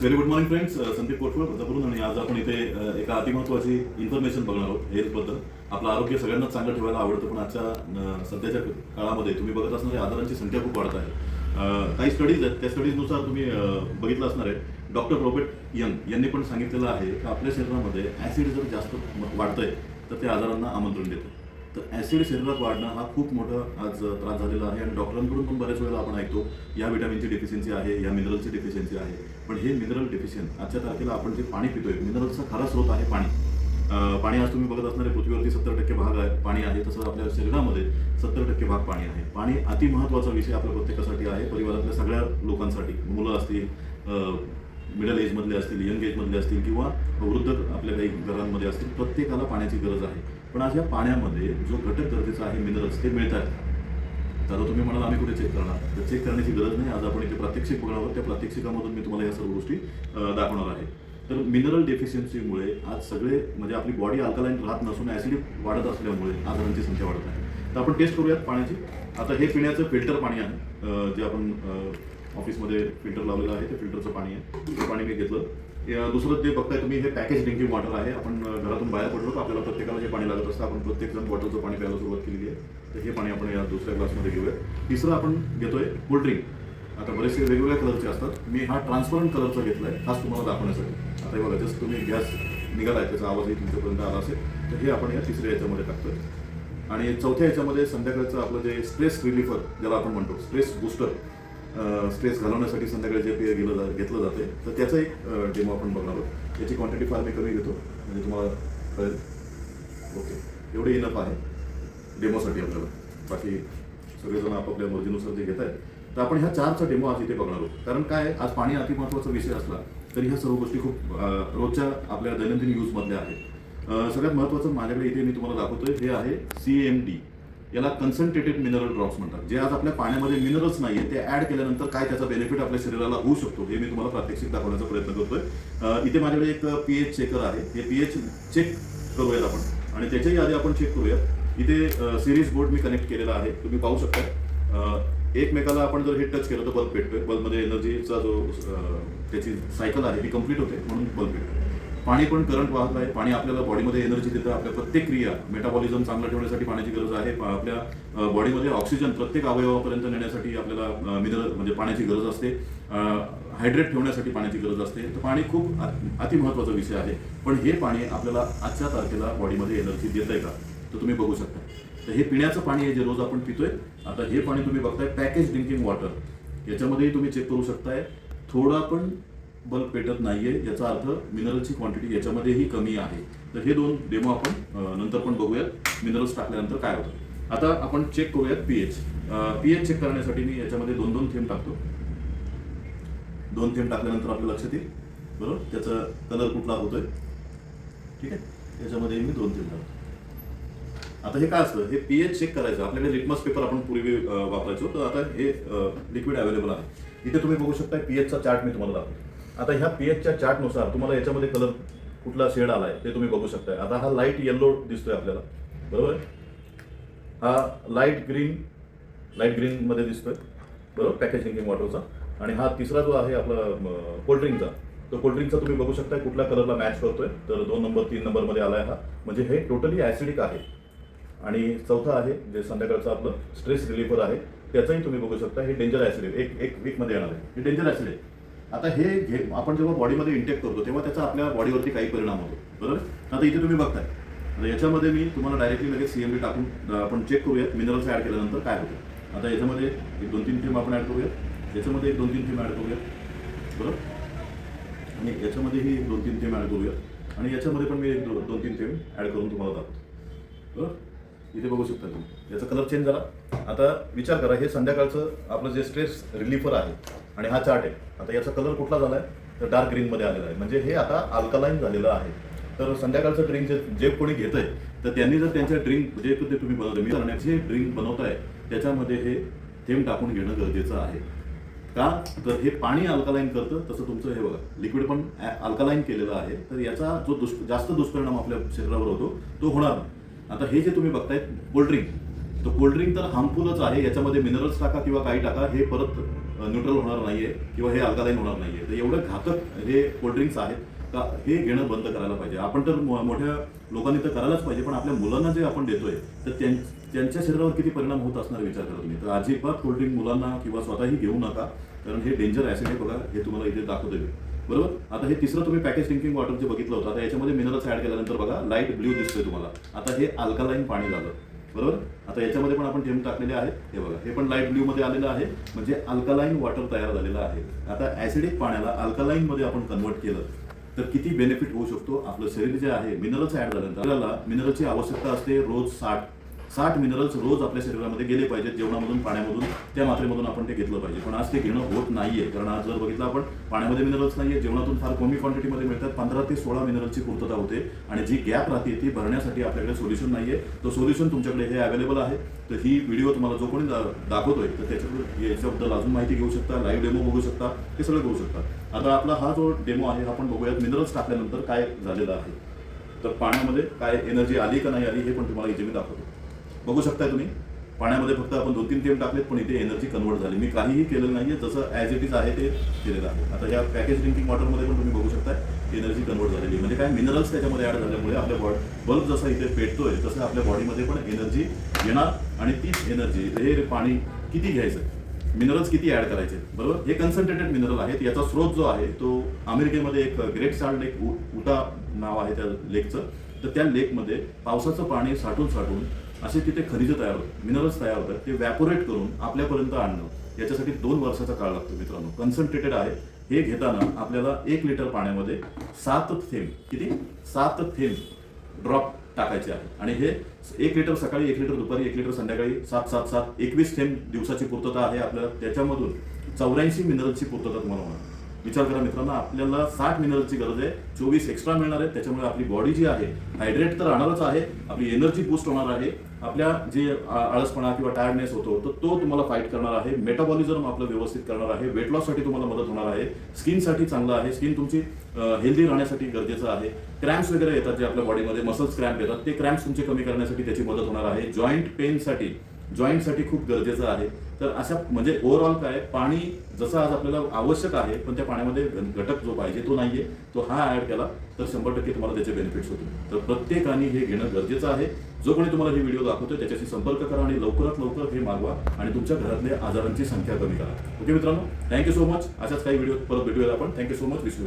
Very good morning friends Sandeep Kotkar बदापूरून आणि आज आपण इथे uh, एका अतिमहत्वाची इन्फॉर्मेशन बघणार आहोत हेल्थबद्दल आपलं आरोग्य सगळ्यांनाच चांगलं ठेवायला आवडतं पण आजच्या uh, सध्याच्या काळामध्ये तुम्ही बघत असणाऱ्या आजारांची संख्या खूप वाढत आहे. Uh, काही स्टडीज आहेत त्या स्टडीजनुसार तुम्ही बघितलं असणार आहे. डॉक्टर रॉबर्ट यंग यांनी पण सांगितलेलं आहे की आपल्या शरीरामध्ये ॲसिड जर जास्त वाढतंय तर ते आजारांना आमंत्रण देतं. तर ॲसिड शरीरात वाढणं हा खूप मोठा आज त्रास झालेला आहे आणि डॉक्टरांकडून पण बऱ्याच वेळेला आपण ऐकतो या विटॅमिनची डेफिशियन्सी आहे या मिनरलची डेफिशियन्सी आहे. पण हे मिनरल डेफिशियंट आजच्या तारखेला आपण जे पाणी पितोय मिनरलचा खरा स्रोत आहे पाणी. पाणी आज तुम्ही बघत असणारे पृथ्वीवरती सत्तर टक्के भाग आहे पाणी आहे तसंच आपल्या शरीरामध्ये सत्तर टक्के भाग पाणी आहे. पाणी अति महत्त्वाचा विषय आपल्या प्रत्येकासाठी आहे परिवारातल्या सगळ्या लोकांसाठी. मुलं असतील मिडल एजमधले असतील यंग एजमधले असतील किंवा वृद्ध आपल्या काही घरांमध्ये असतील प्रत्येकाला पाण्याची गरज आहे. पण आज या पाण्यामध्ये जो घटक गरजेचा आहे मिनरल्स ते मिळत आहेत तर तुम्ही म्हणाल आम्ही कुठे चेक करणार? तर चेक करण्याची गरज नाही. आज आपण इथे प्रात्यक्षिक बघणार आहोत. त्या प्रात्यक्षिकामधून मी तुम्हाला या सर्व गोष्टी दाखवणार आहे. तर मिनरल डेफिशियन्सीमुळे आज सगळे म्हणजे आपली बॉडी अल्कलाईन राहत नसून ऍसिड वाढत असल्यामुळे आजारांची संख्या वाढत आहे. तर आपण टेस्ट करूयात पाण्याची. आता हे पिण्याचं फिल्टर पाणी आहे. जे आपण ऑफिसमध्ये फिल्टर लावलेलं आहे ते फिल्टरचं पाणी आहे. ते पाणी मी घेतलं. दुसरं जे बघताय तुम्ही हे पॅकेज ड्रिंकिंग वॉटर आहे. आपण घरातून बाहेर पडलो तर आपल्याला प्रत्येकाला जे पाणी लागत असतं आपण प्रत्येक जण बॉटलचं पाणी प्यायला सुरुवात केलेली आहे. तर हे पाणी आपण या दुसऱ्या ग्लासमध्ये घेऊया तिसरं आपण घेतोय कोल्ड्रिंक आता बरेचसे वेगवेगळ्या कलरचे असतात. मी हा ट्रान्सपरंट कलरचा घेतलाय. खास तुम्हाला दाखवण्यासाठी. आता हे बघा जस्ट तुम्ही गॅस निघाला आहे त्याचा आवाजही तुमच्यापर्यंत आला असेल. तर हे आपण या तिसऱ्या याच्यामध्ये टाकतोय. आणि चौथ्या याच्यामध्ये संध्याकाळचं आपलं जे स्ट्रेस रिलीफर ज्याला आपण म्हणतो स्ट्रेस बुस्टर स्ट्रेस घालवण्यासाठी संध्याकाळी जे पेय गेलं जा घेतलं जाते तर त्याचा एक डेमो आपण बघणार आहोत. त्याची क्वांटिटी फार मी कमी घेतो. म्हणजे तुम्हाला कळेल. ओके. एवढे इनफ आहे डेमोसाठी आपल्याला. बाकी सगळेजण आपापल्या मर्जीनुसार जे घेत आहेत तर आपण ह्या चारचा डेमो आज इथे बघणार आहोत. कारण काय आज पाणी अति महत्त्वाचा विषय असला तरी ह्या सर्व गोष्टी खूप रोजच्या आपल्या दैनंदिन यूजमधल्या आहेत. सगळ्यात महत्त्वाचं माझ्याकडे इथे मी तुम्हाला दाखवतोय हे आहे सी एम डी याला कन्सन्ट्रेटेड मिनरल ड्रॉप्स म्हणतात. जे आज आपल्या पाण्यामध्ये मिनरल्स नाहीये ते ऍड केल्यानंतर काय त्याचा बेनिफिट आपल्या शरीराला होऊ शकतो हे मी तुम्हाला प्रात्यक्षिक दाखवण्याचा प्रयत्न करतोय. इथे माझ्याकडे एक पीएच चेकर आहे. हे पीएच चेक करूयात आपण. आणि त्याच्याही आधी आपण चेक करूयात. इथे सिरीज बोर्ड मी कनेक्ट केलेला आहे. तुम्ही पाहू शकता. एकमेकाला आपण जर हे टच केलं तर बल्ब पेटतोय बल्बमध्ये एनर्जीचा जो त्याची सायकल आहे ती कंप्लीट होते म्हणून बल्ब पेटतोय पाणी पण करंट वाहत आहे. पाणी आपल्याला बॉडीमध्ये एनर्जी देतं. आपल्या प्रत्येक क्रिया मेटाबॉलिझम चांगलं ठेवण्यासाठी पाण्याची गरज आहे. आपल्या बॉडीमध्ये ऑक्सिजन प्रत्येक अवयवापर्यंत नेण्यासाठी आपल्याला मिनरल म्हणजे पाण्याची गरज असते. हायड्रेट ठेवण्यासाठी पाण्याची गरज असते. तर पाणी खूप अति- अतिमहत्वाचा विषय आहे. पण हे पाणी आपल्याला आजच्या तारखेला बॉडीमध्ये एनर्जी देत आहे का? तर तुम्ही बघू शकता. तर हे पिण्याचं पाणी आहे जे रोज आपण पितोय. आता हे पाणी तुम्ही बघताय पॅकेज ड्रिंकिंग वॉटर. याच्यामध्येही तुम्ही चेक करू शकताय. थोडं पण बल्ब पेटत नाहीये याचा अर्थ मिनरलची क्वांटिटी याच्यामध्येही कमी आहे. तर हे दोन डेमो आपण नंतर पण बघूयात मिनरल्स टाकल्यानंतर काय होतं. आता आपण चेक करूयात पीएच पीएच चेक करण्यासाठी मी याच्यामध्ये दोन दोन थेंब टाकतो. दोन थेंब टाकल्यानंतर आपल्या लक्षात येईल. बरोबर? त्याचा कलर कुठला होतोय? ठीक आहे? याच्यामध्ये मी दोन थेंब टाकतो. आता हे काय असतं? हे पीएच चेक करायचं. आपल्याकडे लिटमस पेपर आपण पूर्वी वापरायचो. तर आता हे लिक्विड अवेलेबल आहे. इथे तुम्ही बघू शकता पीएचचा चार्ट मी तुम्हाला दाखवतो. आता ह्या पीएचच्या चार्टनुसार तुम्हाला याच्यामध्ये कलर कुठला शेड आलाय ते तुम्ही बघू शकताय. आता हा लाइट येल्लो दिसतोय आपल्याला. बरोबर? हा लाइट ग्रीन लाइट ग्रीन मध्ये दिसतोय. बरोबर? पॅकेज ड्रिंकिंग वॉटरचा आणि हा तिसरा जो आहे आपला कोल्ड्रिंकचा तो कोल्ड्रिंकचा तुम्ही बघू शकता कुठल्या कलरला मॅच करतोय. तर दोन नंबर तीन नंबरमध्ये आलाय हा. म्हणजे हे टोटली ॲसिडिक आहे. आणि चौथा आहे जे संध्याकाळचं आपलं स्ट्रेस रिलीफर आहे त्याचंही तुम्ही बघू शकता हे डेंजर ॲसिड आहे एक एक वीकमध्ये येणार आहे. हे डेंजर ॲसिड आहे आता हे घे आपण जेव्हा बॉडीमध्ये इंटेक करतो तेव्हा त्याचा आपल्या बॉडीवरती काही परिणाम होतो. बरोबर? आता इथे तुम्ही बघताय. आता याच्यामध्ये मी तुम्हाला डायरेक्टली लगेच सीएमडी टाकून आपण चेक करूयात मिनरल्स ॲड केल्यानंतर काय होतं. आता याच्यामध्ये एक दोन तीन थीम आपण ॲड करूयात याच्यामध्ये एक दोन तीन थीम ॲड करूयात बरोबर? आणि याच्यामध्येही एक दोन तीन थीम ॲड करूयात आणि याच्यामध्ये पण मी एक दोन तीन थीम ॲड करून तुम्हाला दाखवतो. बरोबर? इथे बघू शकता तुम्ही. याचा कलर चेंज झाला. आता विचार करा हे संध्याकाळचं आपलं जे स्ट्रेस रिलीफर आहे आणि हा चार्ट आहे आता याचा कलर कुठला झाला आहे तर डार्क ग्रीनमध्ये आलेला आहे. म्हणजे हे आता अल्कलाईन झालेलं आहे. तर संध्याकाळचं ड्रिंक जे जे कोणी घेत आहे तर त्यांनी जर त्यांचे ड्रिंक जे ते तुम्ही बनवलं मी करण्याचे ड्रिंक बनवताय त्याच्यामध्ये हे थेंब टाकून घेणं गरजेचं आहे. का? तर हे पाणी अल्कलाईन करतं तसं तुमचं हे बघा लिक्विड पण अल्कलाईन केलेलं आहे. तर याचा जो दुष् जास्त दुष्परिणाम आपल्या शरीरावर होतो तो होणार नाही. आता हे जे तुम्ही बघताय कोल्ड्रिंक तो कोल्ड्रिंक तर हार्मफुलच आहे याच्यामध्ये मिनरल्स टाका किंवा काही टाका हे परत न्यूट्रल होणार नाहीये किंवा हे अल्कालाईन होणार नाहीये. तर एवढं घातक हे कोल्ड्रिंक्स आहेत का हे घेणं बंद करायला पाहिजे. आपण तर मो- मोठ्या लोकांनी तर करायलाच पाहिजे पण आपल्या मुलांना जे आपण देतोय तर त्यां- त्यांच्या शरीरावर किती परिणाम होत असणार विचार करत नाही. तर अजिबात कोल्ड्रिंक मुलांना किंवा स्वतःही घेऊ नका कारण हे डेंजर ऍसिड आहे बघा हे तुम्हाला इथे दाखवतोय बरोबर? आता हे तिसरं तुम्ही पॅकेज ड्रिंकिंग वॉटर जे बघितलं होतं आता याच्यामध्ये मिनरल्स ऍड केल्यानंतर बघा लाइट ब्ल्यू दिसतोय तुम्हाला. आता हे अल्कालाईन पाणी झालं. बरोबर? आता याच्यामध्ये पण आपण थेंब टाकलेले आहेत. हे बघा हे पण लाइट ब्ल्यू मध्ये आलेलं आहे म्हणजे अल्कालाईन वॉटर तयार झालेलं आहे. आता ऍसिडिक पाण्याला अल्कालाईन मध्ये आपण कन्वर्ट केलं तर किती बेनिफिट होऊ शकतो? आपलं शरीर जे आहे मिनरल्स ऍड झाल्यानंतर आपल्याला मिनरलची आवश्यकता असते रोज साठ साठ मिनरल्स रोज आपल्या शरीरामध्ये गेले पाहिजेत जेवणामधून पाण्यामधून. त्या मात्रेमधून आपण ते घेतलं पाहिजे. पण आज ते घेणं होत नाहीये. कारण आज जर बघितलं आपण पाण्यामध्ये मिनरल्स नाहीये. जेवणातून फार कमी क्वांटिटीमध्ये मिळतात. पंधरा ते सोळा मिनरल्सची पूर्तता होते. आणि जी गॅप राहते ती भरण्यासाठी आपल्याकडे सोल्युशन नाहीये. तो सोल्युशन तुमच्याकडे हे अवेलेबल आहे. तर ही व्हिडिओ तुम्हाला जो कोणी दाखवतोय तर त्याच्याबद्दल याच्याबद्दल अजून माहिती घेऊ शकता लाईव्ह डेमो बघू शकता हे सगळं करू शकता. आता आपला हा जो डेमो आहे आपण बघूयात मिनरल्स टाकल्यानंतर काय झालेलं आहे. तर पाण्यामध्ये काय एनर्जी आली का नाही आली हे पण तुम्हाला इथे मी दाखवतो. बघू शकताय तुम्ही. पाण्यामध्ये फक्त आपण दोन तीन थेंब टाकलेत पण इथे एनर्जी कन्वर्ट झाली. मी काहीही केलेलं नाही आहे जसं ॲज इट इज आहे ते केलेलं आहे. आता या पॅकेज ड्रिंकिंग वॉटरमध्ये पण तुम्ही बघू शकताय एनर्जी कन्वर्ट झालेली म्हणजे काय मिनरल्स त्याच्यामध्ये ॲड झाल्यामुळे आपल्या बॉडी बल्ब जसा इथे पेटतोय तसं आपल्या बॉडीमध्ये पण एनर्जी येणार आणि तीच एनर्जी हे पाणी किती घ्यायचं? मिनरल्स किती ॲड करायचे? बरोबर? हे कन्सन्ट्रेटेड मिनरल आहेत. याचा स्रोत जो आहे तो अमेरिकेमध्ये एक ग्रेट साल्ट लेक उ- उटा नाव आहे त्या लेकचं तर त्या लेकमध्ये पावसाचं पाणी साठून साठून असे तिथे खनिज तयार होतात मिनरल्स तयार होतात ते व्हॅपोरेट करून आपल्यापर्यंत आणणं याच्यासाठी दोन वर्षाचा काळ लागतो मित्रांनो. कन्सन्ट्रेटेड आहे. हे घेताना आपल्याला एक लिटर पाण्यामध्ये सात थेंब किती? सात थेंब ड्रॉप टाकायचे आहे आणि हे एक लिटर सकाळी एक लिटर दुपारी एक लिटर संध्याकाळी सात सात सात एकवीस थेंब दिवसाची पूर्तता आहे आपल्याला त्याच्यामधून चौऱ्याऐंशी मिनरलची पूर्तता तुम्हाला होणार. विचार करा मित्रांनो आपल्याला साठ मिनरलची गरज आहे चोवीस एक्स्ट्रा मिळणार आहे त्याच्यामुळे आपली बॉडी जी आहे हायड्रेट तर राहणारच आहे आपली एनर्जी बूस्ट होणार आहे आपल्या जे आळसपणा किंवा टायर्डनेस होतो तर तो तुम्हाला फाईट करणार आहे मेटाबॉलिझम आपलं व्यवस्थित करणार आहे वेट लॉससाठी तुम्हाला मदत होणार आहे स्किनसाठी चांगलं आहे स्किन तुमची हेल्दी राहण्यासाठी गरजेचं आहे क्रॅम्प्स वगैरे येतात जे आपल्या बॉडीमध्ये मसल्स क्रॅम्प येतात ते क्रॅम्प्स तुमचे कमी करण्यासाठी त्याची मदत होणार आहे जॉईंट पेनसाठी जॉईंटसाठी खूप गरजेचं आहे. तर अशा म्हणजे ओव्हरऑल काय पाणी जसं आज आपल्याला आवश्यक आहे पण त्या पाण्यामध्ये घटक जो पाहिजे तो नाहीये तो हा ऍड केला तर शंभर टक्के तुम्हाला त्याचे बेनिफिट्स होतील. तर प्रत्येकाने हे घेणं गरजेचं आहे. जो कोणी तुम्हाला हे व्हिडिओ दाखवतोय त्याच्याशी संपर्क करा आणि लवकरात लवकर हे मागवा आणि तुमच्या घरातल्या आजारांची संख्या कमी करा. ओके मित्रांनो थँक्यू सो मच अशाच काही व्हिडिओ परत भेटूया आपण. Thank you so much wish you